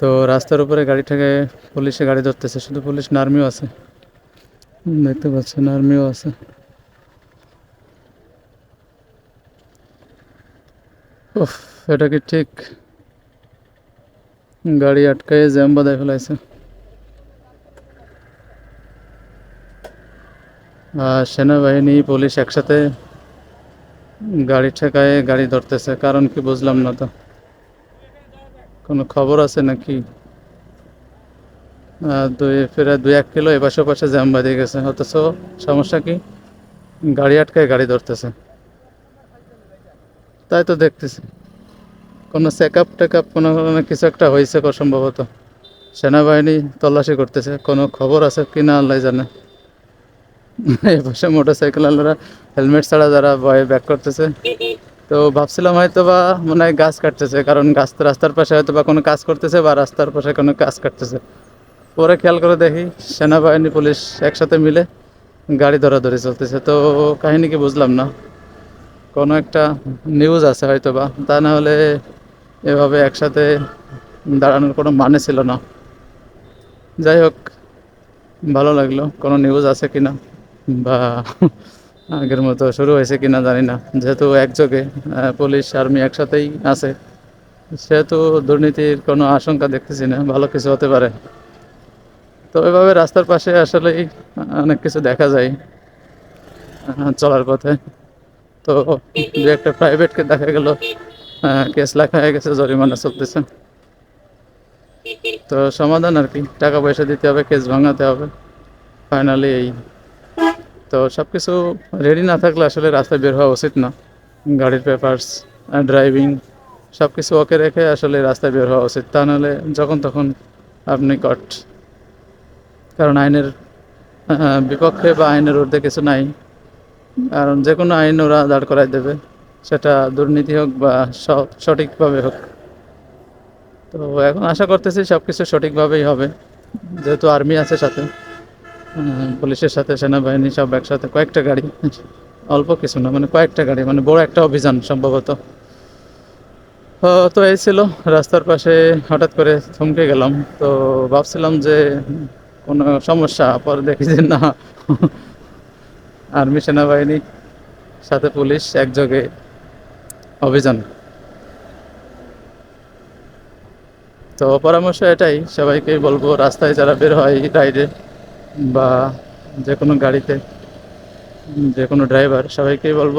তো রাস্তার উপরে গাড়ি থেকে পুলিশে গাড়ি ধরতেছে, শুধু পুলিশ না, আর্মিও আছে। দেখতে পাচ্ছেন, আর্মিও আছে। উফ, এটা কি ঠিক? গাড়ি আটকায় জ্যাম বাদায় ফেলাইছে। আর সেনাবাহিনী, পুলিশ একসাথে গাড়ি ঠেকায় গাড়ি ধরতেছে, কারণ কি বুঝলাম না তো। কোনো খবর আছে নাকি? দুই প্রায় দুই এক কিলো এপাশে পাশে জ্যাম বাঁধে গেছে। অথচ সমস্যা কি? গাড়ি আটকায় গাড়ি ধরতেছে। তাই তো দেখতেছি। কোনো চেক আপ টেকআপ কোনো কোনো কিছু একটা হয়েছে সম্ভবত। সেনাবাহিনী তল্লাশি করতেছে। কোনো খবর আছে কি না আল্লাহ জানে। এই পাশে মোটর সাইকেলওয়ালারা হেলমেট ছাড়া যারা ভয়ে ব্যাক করতেছে। তো ভাবছিলাম হয়তো বা মনে হয় গাছ কাটতেছে, কারণ গাছ তো রাস্তার পাশে হয়তো বা কোনো কাজ করতেছে বা রাস্তার পাশে কোনো কাজ কাটতেছে। পরে খেয়াল করে দেখি সেনাবাহিনী, পুলিশ একসাথে মিলে গাড়ি ধরাধরি চলতেছে। তো কাহিনী কি বুঝলাম না। কোনো একটা নিউজ আছে হয়তো বা, তা না হলে এভাবে একসাথে দাঁড়ানোর কোনো মানে ছিল না। যাই হোক, ভালো লাগল। কোনো নিউজ আছে কি না বা আগের মতো শুরু হয়েছে কি না জানি না। যেহেতু একযোগে পুলিশ, আর্মি একসাথেই আছে, সেহেতু দুর্নীতির কোনো আশঙ্কা দেখতেছি না, ভালো কিছু হতে পারে। তো এভাবে রাস্তার পাশে আসলেই অনেক কিছু দেখা যায় চলার পথে। তো দু একটা প্রাইভেটকে দেখা গেল কেস লেখা হয়ে গেছে, জরিমানা চলতেছে। তো সমাধান আর কি, টাকা পয়সা দিতে হবে কেস ভাঙাতে হবে। ফাইনালি এই তো সব কিছু রেডি না থাকলে আসলে রাস্তায় বের হওয়া উচিত না। গাড়ির পেপার্স ড্রাইভিং সব কিছু ওকে রেখে আসলে রাস্তায় বের হওয়া উচিত। তা নাহলে যখন তখন আপনি কট কারণ আইনের বিপক্ষে বা আইনের ঊর্ধ্বে কিছু নাই। কারণ যে কোনো আইন ওরা দাঁড় করাই দেবে। সেটা দুর্নীতি হোক বা সঠিকভাবে হোক। তো এখন আশা করতেছি সব কিছু সঠিকভাবেই হবে। যেহেতু আর্মি আছে সাথে। পুলিশের সাথে, সেনাবাহিনী সব একসাথে কয়েকটা গাড়ি, অল্প কিছু না মানে কয়েকটা গাড়ি মানে বড় একটা অভিযান সম্ভবত। তো এই ছিল রাস্তার পাশে হঠাৎ করে থমকে গেলাম। তো ভাবছিলাম যে কোনো সমস্যা, পরে দেখি যে না। আর্মি, সেনাবাহিনী, সাথে পুলিশ একযোগে অভিযান। তো পরামর্শ এটাই সবাইকেই বলব, রাস্তায় যারা বের হয়, রাইডে বা যে কোনো গাড়িতে যে কোনো ড্রাইভার সবাইকেই বলব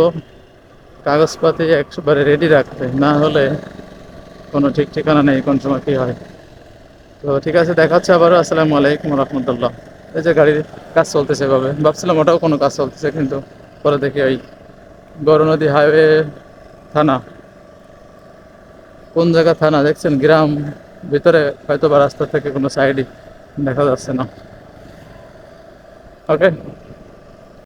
কাগজপাতি একবারে রেডি রাখতে। না হলে কোনো ঠিক ঠিকানা নেই, কোন সময় কী হয়। তো ঠিক আছে, দেখা হচ্ছে আবারও। আসসালামু আলাইকুম রহমতুল্লাহ। এই যে গাড়ির কাজ চলতেছে এভাবে। ভাবছিলাম ওটাও কোনো কাজ চলতেছে, কিন্তু পরে দেখি ওই নদী হাইওয়ে থানা। কোন জায়গা থানা, দেখছেন? গ্রাম, ভিতরে হয়তো বা রাস্তা থেকে কোনো সাইডই দেখা যাচ্ছে না। ওকে